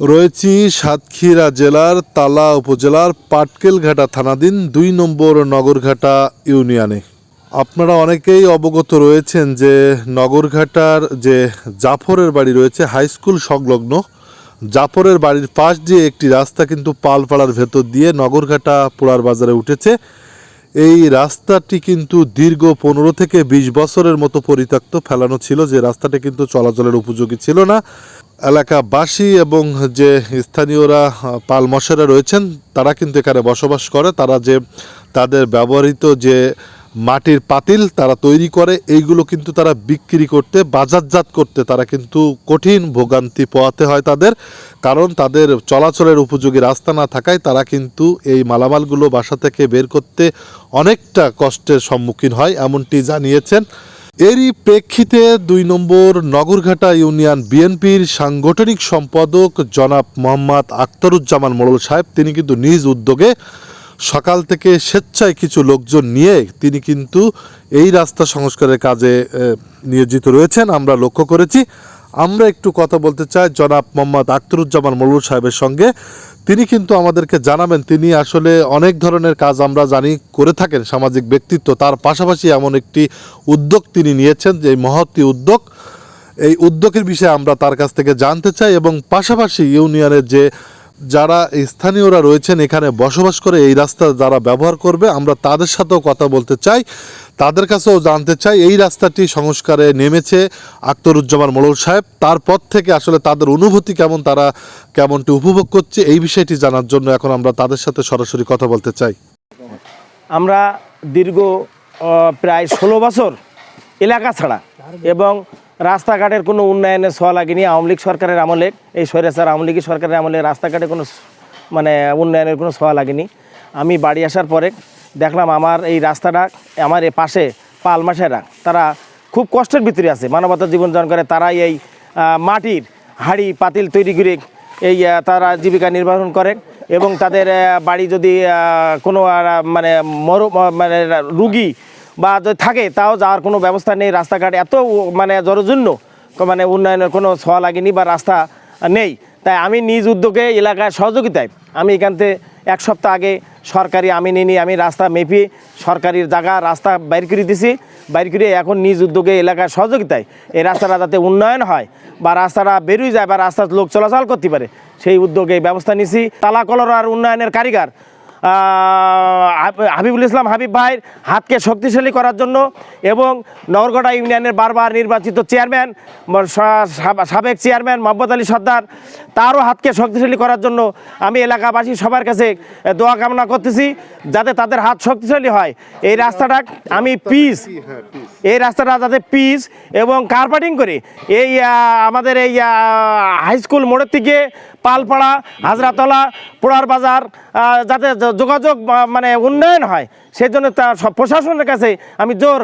রয়েছি সাতক্ষীরা জেলার তালা উপজেলার পাটকেলঘাটা থানাধীন দুই নম্বর নগরঘাটা ইউনিয়নে। আপনারা অনেকেই অবগত রয়েছেন যে নগরঘাটার যে জাফরের বাড়ি রয়েছে, হাই স্কুল সংলগ্ন, জাফরের বাড়ির পাশ দিয়ে একটি রাস্তা কিন্তু পালপাড়ার ভেতর দিয়ে নগরঘাটা পোড়ার বাজারে উঠেছে। এই রাস্তাটি কিন্তু দীর্ঘ পনেরো থেকে বিশ বছরের মতো পরিত্যক্ত, ফেলানো ছিল, যে রাস্তাটি কিন্তু চলাচলের উপযোগী ছিল না। এলাকাবাসী এবং যে স্থানীয়রা পাল মশেরা রয়েছেন, তারা কিন্তু এখানে বসবাস করে। তারা যে তাদের ব্যবহৃত যে মাটির পাতিল তারা তৈরি করে, এইগুলো কিন্তু তারা বিক্রি করতে, বাজারজাত করতে তারা কিন্তু কঠিন ভোগান্তি পোয়াতে হয় তাদের। কারণ তাদের চলাচলের উপযোগী রাস্তা না থাকায় তারা কিন্তু এই মালামালগুলো বাসা থেকে বের করতে অনেকটা কষ্টের সম্মুখীন হয়, এমনটি জানিয়েছেন এরই প্রেক্ষিতে দুই নম্বর নগরঘাটা ইউনিয়ন বিএনপির সাংগঠনিক সম্পাদক জনাব মোহাম্মদ আখতারুজ্জামান মোড়ল সাহেব, তিনি কিন্তু নিজ উদ্যোগে সকাল থেকে স্বেচ্ছায় কিছু লোকজন নিয়ে তিনি কিন্তু এই রাস্তা সংস্কারের কাজে নিয়োজিত রয়েছেন। আমরা লক্ষ্য করেছি আমরা একটু কথা বলতে চাই জনাব মোহাম্মদ আখতারুজ্জামান মোড়ল সাহেবের সঙ্গে। তিনি কিন্তু আমাদেরকে জানাবেন, তিনি আসলে অনেক ধরনের কাজ আমরা জানি করে থাকেন, সামাজিক ব্যক্তিত্ব। তার পাশাপাশি এমন একটি উদ্যোগ তিনি নিয়েছেন যে মহৎ উদ্যোগ, এই উদ্যোগের বিষয়ে আমরা তার কাছ থেকে জানতে চাই এবং পাশাপাশি ইউনিয়নের যে যারা স্থানীয়রা রয়েছেন, এখানে বসবাস করে এই রাস্তা যারা ব্যবহার করবে, আমরা তাদের সাথেও কথা বলতে চাই। তাদের কাছেও জানতে চাই, এই রাস্তাটি সংস্কারে নেমেছে আখতারুজ্জামান মোড়ল সাহেব। তারপর থেকে আসলে তাদের অনুভূতি কেমন, তারা কেমনটি উপভোগ করছে, এই বিষয়টি জানার জন্য এখন আমরা তাদের সাথে সরাসরি কথা বলতে চাই। আমরা দীর্ঘ প্রায় ষোলো বছর এলাকা ছাড়া এবং রাস্তাঘাটের কোনো উন্নয়নের ছোঁয়া লাগেনি। আওয়ামী লীগ সরকারের আমলে, এই স্বৈরাচার আওয়ামী লীগের সরকারের আমলে রাস্তাঘাটে কোনো মানে উন্নয়নের কোনো ছোঁয়া লাগেনি। আমি বাড়ি আসার পরে দেখলাম আমার এই রাস্তাটা, আমার এ পাশে পালমাসেরা তারা খুব কষ্টের ভিতরে আছে, মানবতার জীবনযাপন করে তারাই এই মাটির হাড়ি পাতিল তৈরি করে এই তারা জীবিকা নির্বাহন করে এবং তাদের বাড়ি যদি কোনো মানে মর মানে রুগী বা যদি থাকে, তাও যাওয়ার কোনো ব্যবস্থা নেই, রাস্তাঘাট এত মানে জরজন্য মানে উন্নয়নের কোনো ছোঁয়া লাগেনি বা রাস্তা নেই। তাই আমি নিজ উদ্যোগে এলাকায় সহযোগিতায় আমি এখান থেকে এক সপ্তাহ আগে সরকারি আমি নিয়ে আমি রাস্তা মেপি সরকারির জায়গা, রাস্তা বাইর করে দিছি। বাইর করে এখন নিজ উদ্যোগে এলাকার সহযোগিতায় এই রাস্তাটা যাতে উন্নয়ন হয় বা রাস্তাটা বেরোয় যায় বা রাস্তার লোক চলাচল করতে পারে, সেই উদ্যোগে ব্যবস্থা নিছি। তালা কলরার উন্নয়নের কারিগর হাবিবুল ইসলাম হাবিব ভাইয়ের হাতকে শক্তিশালী করার জন্য এবং নগরগড়া ইউনিয়নের বারবার নির্বাচিত চেয়ারম্যান সাবেক চেয়ারম্যান মোহাম্মদ আলী সর্দার, তারও হাতকে শক্তিশালী করার জন্য আমি এলাকাবাসী সবার কাছে দোয়া কামনা করতেছি যাতে তাদের হাত শক্তিশালী হয়। এই রাস্তাটা আমি পিস এই রাস্তাটা যাতে পিস এবং কার্পাটিং করে। এই আমাদের এই হাই স্কুল মোড়ের থেকে পালপাড়া, হাজরাতলা, পোড়ার বাজার যাতে যোগাযোগ মানে উন্নয়ন হয় সেই জন্য তার সব প্রশাসনের কাছে আমি জোর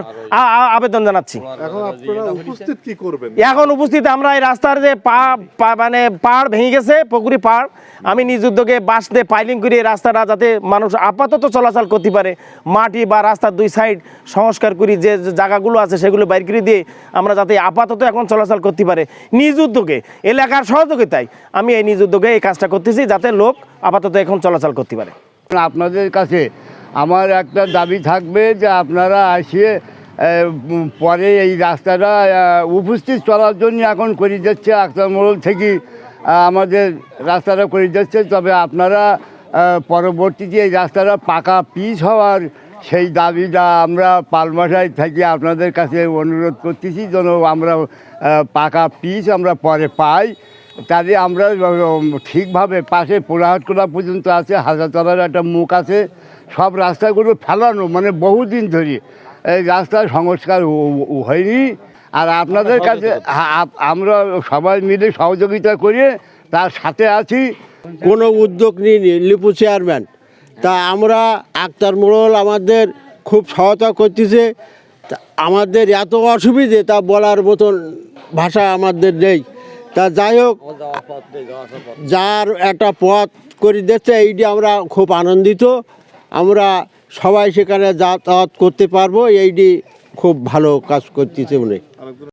আবেদন জানাচ্ছি। এখন উপস্থিত আমরা এই রাস্তার যে পা মানে পাড় ভেঙে গেছে পুকুরি পাড় আমি নিজ উদ্যোগে বাঁশ দিয়ে পাইলিং করে রাস্তাটা যাতে মানুষ আপাতত চলাচল করতে পারে মাটি বা রাস্তার দুই সাইড সংস্কার করি যে জায়গাগুলো আছে সেগুলো বাইর করে দিয়ে আমরা যাতে আপাতত এখন চলাচল করতে পারে। নিজ উদ্যোগে এলাকার সহযোগিতায় আমি এই নিজ উদ্যোগে এই কাজটা করতেছি যাতে লোক আপাতত এখন চলাচল করতে পারে। আপনাদের কাছে। আমার একটা দাবি থাকবে যে আপনারা আসিয়ে পরে এই রাস্তাটা উপস্থিত চলার জন্য এখন করে যাচ্ছে আক্তার মোড়ল থেকে আমাদের রাস্তাটা করে যাচ্ছে তবে আপনারা পরবর্তীতে এই রাস্তাটা পাকা পিচ হওয়ার সেই দাবিটা আমরা পালমাশাই থেকে আপনাদের কাছে অনুরোধ করতেছি, যেন আমরা পাকা পিচ আমরা পরে পাই। তাহলে আমরা ঠিকভাবে পাশে পোড়াহাটকোলা পর্যন্ত আছে হাজারতলার একটা মুখ আছে সব রাস্তাগুলো ফেলানো মানে বহুদিন ধরে। এই রাস্তার সংস্কার হয়নি। আর আপনাদের কাছে আমরা সবাই মিলে সহযোগিতা করে তার সাথে আছি। কোনো উদ্যোগ নিইনি লিপু চেয়ারম্যান। তা আমরা আক্তার মোড়ল আমাদের খুব সহায়তা করতেছে। আমাদের এত অসুবিধে তা বলার মতন ভাষা আমাদের নেই। তা যাই হোক, যার একটা পথ করে দিচ্ছে এইটি আমরা খুব আনন্দিত আমরা সবাই সেখানে যাতায়াত করতে পারব, এইটি খুব ভালো কাজ করতেছে মনে।